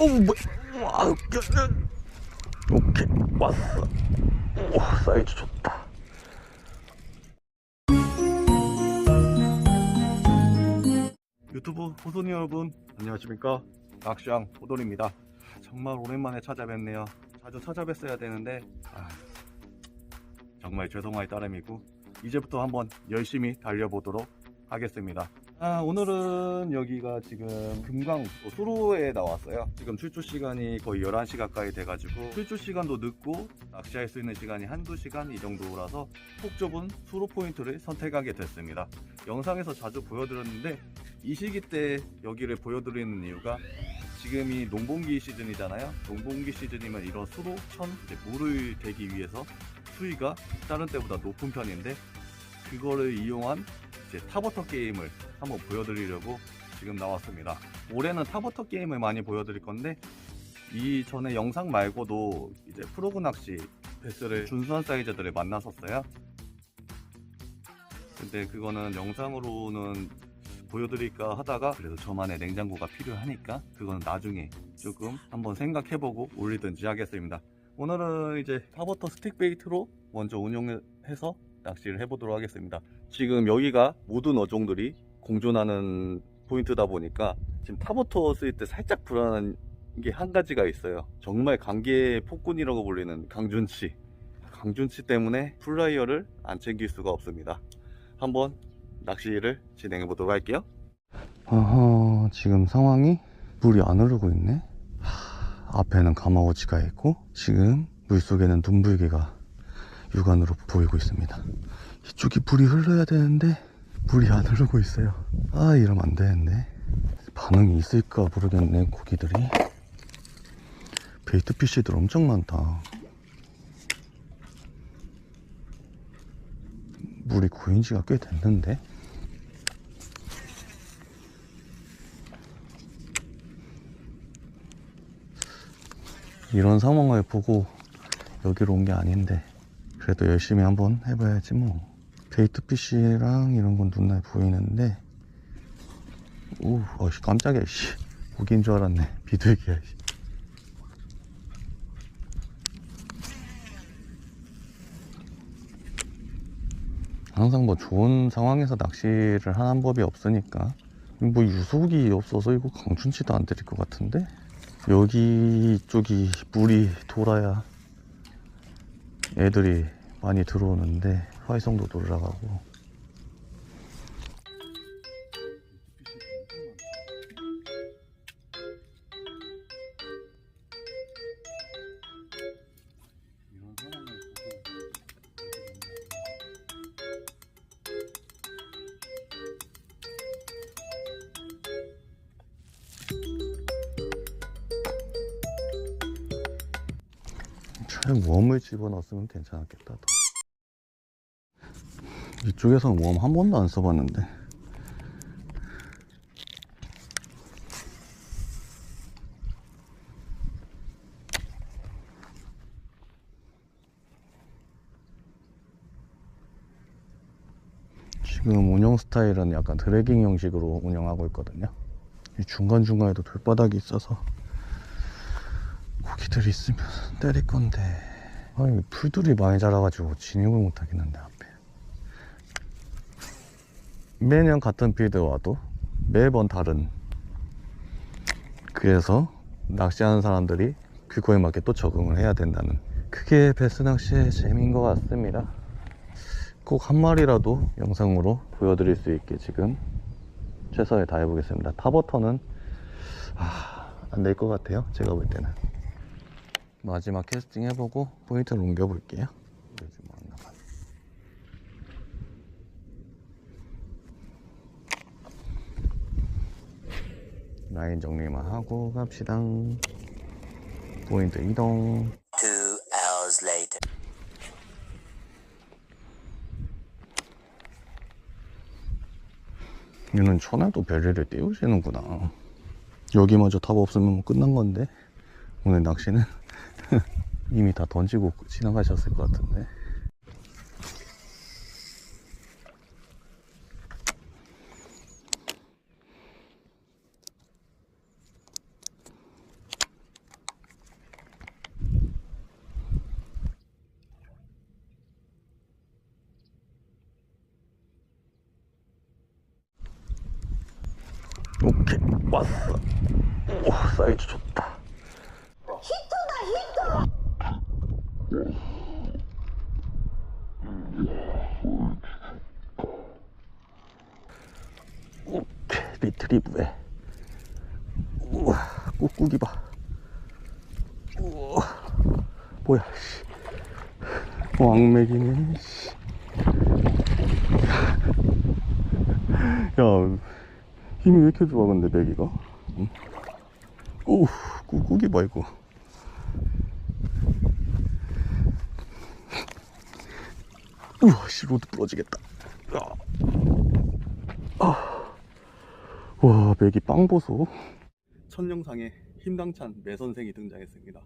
오, 뭐, 와, 오케이, 왔어. 오, 사이즈 좋다. 유튜브 호손이 여러분, 안녕하십니까? 낚시왕 호돈입니다. 정말 오랜만에 찾아뵙네요. 자주 찾아뵀어야 되는데, 아, 정말 죄송할 따름이고, 이제부터 한번 열심히 달려보도록 하겠습니다. 아, 오늘은 여기가 지금 금강 수로에 나왔어요. 지금 출조 시간이 거의 11시 가까이 돼가지고 출조 시간도 늦고 낚시할 수 있는 시간이 한두 시간 이 정도라서 폭 좁은 수로 포인트를 선택하게 됐습니다. 영상에서 자주 보여드렸는데 이 시기 때 여기를 보여드리는 이유가 지금이 농봉기 시즌이잖아요. 농봉기 시즌이면 이런 수로, 천, 이제 물을 대기 위해서 수위가 다른 때보다 높은 편인데 그거를 이용한 이제 타버터 게임을 한번 보여드리려고 지금 나왔습니다. 올해는 타버터 게임을 많이 보여드릴 건데 이 전에 영상 말고도 이제 프로그 낚시 베스를 준수한 사이즈들을 만났었어요. 근데 그거는 영상으로는 보여드릴까 하다가 그래도 저만의 냉장고가 필요하니까 그거는 나중에 조금 한번 생각해보고 올리든지 하겠습니다. 오늘은 이제 타버터 스틱 베이트로 먼저 운용해서 낚시를 해보도록 하겠습니다. 지금 여기가 모든 어종들이 공존하는 포인트다 보니까 지금 타버터 쓸 때 살짝 불안한 게 한 가지가 있어요. 정말 강계 폭군이라고 불리는 강준치. 강준치 때문에 플라이어를 안 챙길 수가 없습니다. 한번 낚시를 진행해 보도록 할게요. 아하, 지금 상황이 물이 안 흐르고 있네. 하, 앞에는 가마오지가 있고 지금 물 속에는 둥불개가 육안으로 보이고 있습니다. 이쪽이 불이 흘러야 되는데 불이 안 흐르고 있어요. 아 이러면 안 되는데 반응이 있을까 모르겠네 고기들이. 베이트 피쉬들 엄청 많다. 물이 고인 지가 꽤 됐는데. 이런 상황을 보고 여기로 온 게 아닌데 그래도 열심히 한번 해봐야지 뭐 베이트 피쉬랑 이런 건 눈에 보이는데 오 어씨 깜짝이야 씨. 고기인 줄 알았네. 비둘기야 씨. 항상 뭐 좋은 상황에서 낚시를 하는 법이 없으니까 뭐 유속이 없어서 이거 강춘치도 안 드릴 것 같은데? 여기 쪽이 물이 돌아야 애들이 많이 들어오는데 화이성도 올라가고 차라리 웜을 집어넣었으면 괜찮았겠다 더. 이쪽에서는 웜한 번도 안 써봤는데. 지금 운영 스타일은 약간 드래깅 형식으로 운영하고 있거든요. 이 중간중간에도 돌바닥이 있어서 고기들 있으면 때릴 건데. 아니 풀들이 많이 자라가지고 진입을 못 하겠는데 앞에 매년 같은 필드 와도 매번 다른. 그래서 낚시하는 사람들이 그거에 맞게 또 적응을 해야 된다는 그게 베스 낚시의 재미인 것 같습니다. 꼭 한 마리라도 영상으로 보여드릴 수 있게 지금 최선을 다해 보겠습니다. 타버터는 아, 안 될 것 같아요 제가 볼 때는. 마지막 캐스팅 해보고 포인트를 옮겨 볼게요. 요즘 뭐 안 나가. 라인 정리만 하고 갑시다. 포인트 이동. Two hours later. 얘는 천에도 별일을 띄우시는구나. 여기마저 탑 없으면 뭐 끝난 건데 오늘 낚시는 이미 다 던지고 지나가셨을 것 같은데. 오케이. 왔어. 오 사이즈 좋다. 오케이 리트리브에. 우와 꾹꾹이 봐 우와. 뭐야 씨. 왕맥이네 씨. 야 힘이 왜 이렇게 좋아 근데 맥이가? 응? 오 꾹꾹이 봐 이거. 우와 씨 로드 부러지겠다. 야. 아. 와 맥이 빵 보소. 첫 영상에 힘당찬 매 선생이 등장했습니다.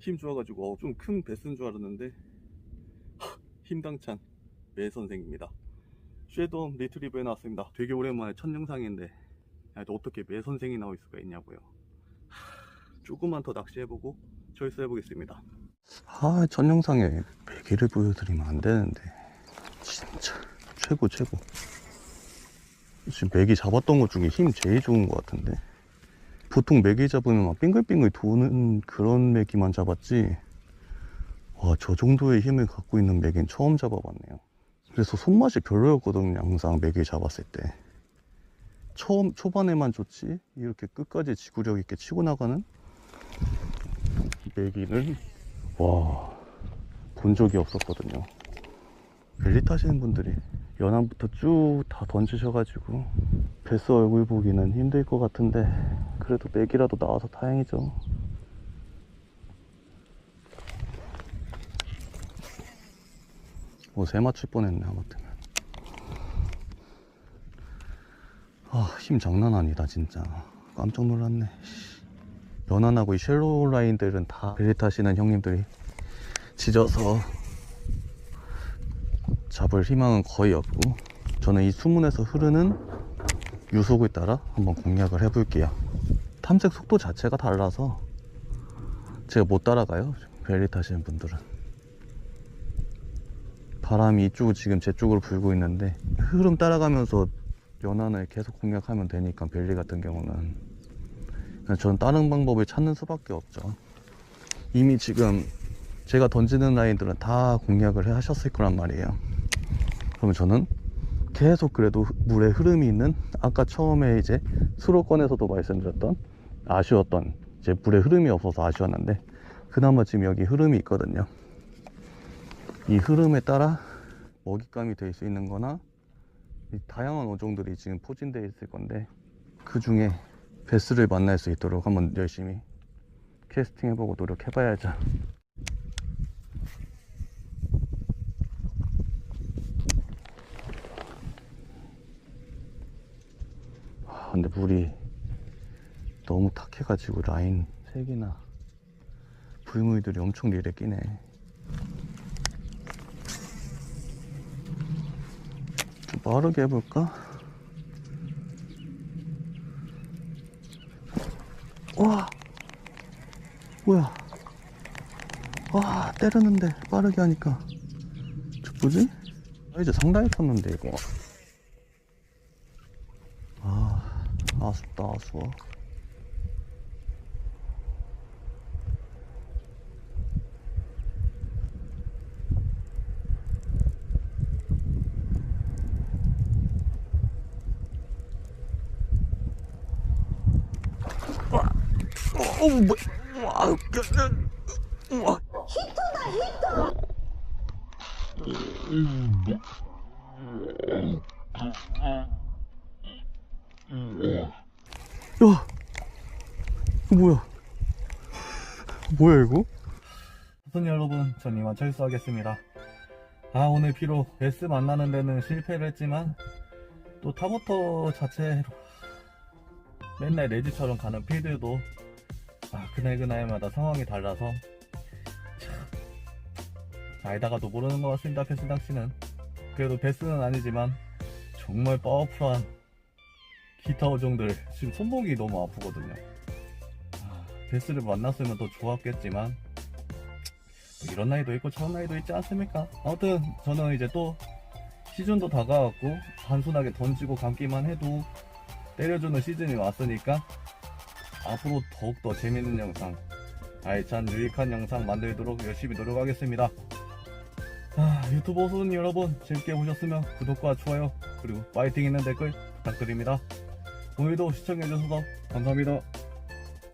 힘 좋아가지고 좀큰 베스인 줄 알았는데 하, 힘당찬 매 선생입니다. 쉐돔 리트리브에 나왔습니다. 되게 오랜만에 첫 영상인데 어떻게 매 선생이 나올 수가 있냐고요. 하, 조금만 더 낚시해보고 철수해보겠습니다. 아, 첫 영상에 매기를 보여드리면 안 되는데. 진짜. 최고 최고. 지금 매기 잡았던 것 중에 힘 제일 좋은 것 같은데. 보통 매기 잡으면 막 빙글빙글 도는 그런 매기만 잡았지. 와 저 정도의 힘을 갖고 있는 매기는 처음 잡아봤네요. 그래서 손맛이 별로였거든요 항상 매기 잡았을 때 처음 초반에만 좋지? 이렇게 끝까지 지구력 있게 치고 나가는 매기는? 와 본 적이 없었거든요. 벨리 타시는 분들이 연안부터 쭉 다 던지셔가지고 베스 얼굴 보기는 힘들 것 같은데 그래도 맥이라도 나와서 다행이죠. 뭐새 맞출 뻔했네 아무튼 아 힘 장난 아니다 진짜. 깜짝 놀랐네. 씨. 연안하고 이 쉘로우 라인들은 다 벨리 타시는 형님들이 지져서 잡을 희망은 거의 없고 저는 이 수문에서 흐르는 유속을 따라 한번 공략을 해볼게요. 탐색 속도 자체가 달라서 제가 못 따라가요 벨리 타시는 분들은. 바람이 이쪽 지금 제 쪽으로 불고 있는데 흐름 따라가면서 연안을 계속 공략하면 되니까 벨리 같은 경우는. 저는 다른 방법을 찾는 수밖에 없죠. 이미 지금 제가 던지는 라인들은 다 공략을 하셨을 거란 말이에요. 그러면 저는 계속 그래도 물에 흐름이 있는 아까 처음에 이제 수로권에서도 말씀드렸던 아쉬웠던 이제 물에 흐름이 없어서 아쉬웠는데 그나마 지금 여기 흐름이 있거든요. 이 흐름에 따라 먹잇감이 될 수 있는 거나 이 다양한 어종들이 지금 포진되어 있을 건데 그 중에 베스를 만날 수 있도록 한번 열심히 캐스팅 해보고 노력해봐야죠. 아, 근데 물이 너무 탁해가지고 라인 색이나 불물들이 엄청 리에 끼네 빠르게 해볼까? 와 뭐야 와 때렸는데 빠르게 하니까 저 뭐지? 사이즈 상당히 컸는데 이거 아 아쉽다 아쉬워 어, 뭐, 와, 와. 야, 이거 뭐야? 뭐야 이거? 손 여러분, 전 이만 철수하겠습니다. 아 오늘 비록 베스 만나는 데는 실패를 했지만 또 타버터 자체로 맨날 레지처럼 가는 필드도 아, 그날그날마다 상황이 달라서 참 알다가도 모르는 것 같습니다 베스 낚시는. 그래도 베스는 아니지만 정말 파워풀한 기타 어종들. 지금 손목이 너무 아프거든요. 아, 베스를 만났으면 더 좋았겠지만 뭐 이런 나이도 있고 저런 나이도 있지 않습니까? 아무튼 저는 이제 또 시즌도 다가왔고 단순하게 던지고 감기만 해도 때려주는 시즌이 왔으니까 앞으로 더욱더 재밌는 영상 알찬 유익한 영상 만들도록 열심히 노력하겠습니다. 아, 유튜브 호수님 여러분 재밌게 보셨으면 구독과 좋아요 그리고 파이팅 있는 댓글 부탁드립니다. 오늘도 시청해주셔서 감사합니다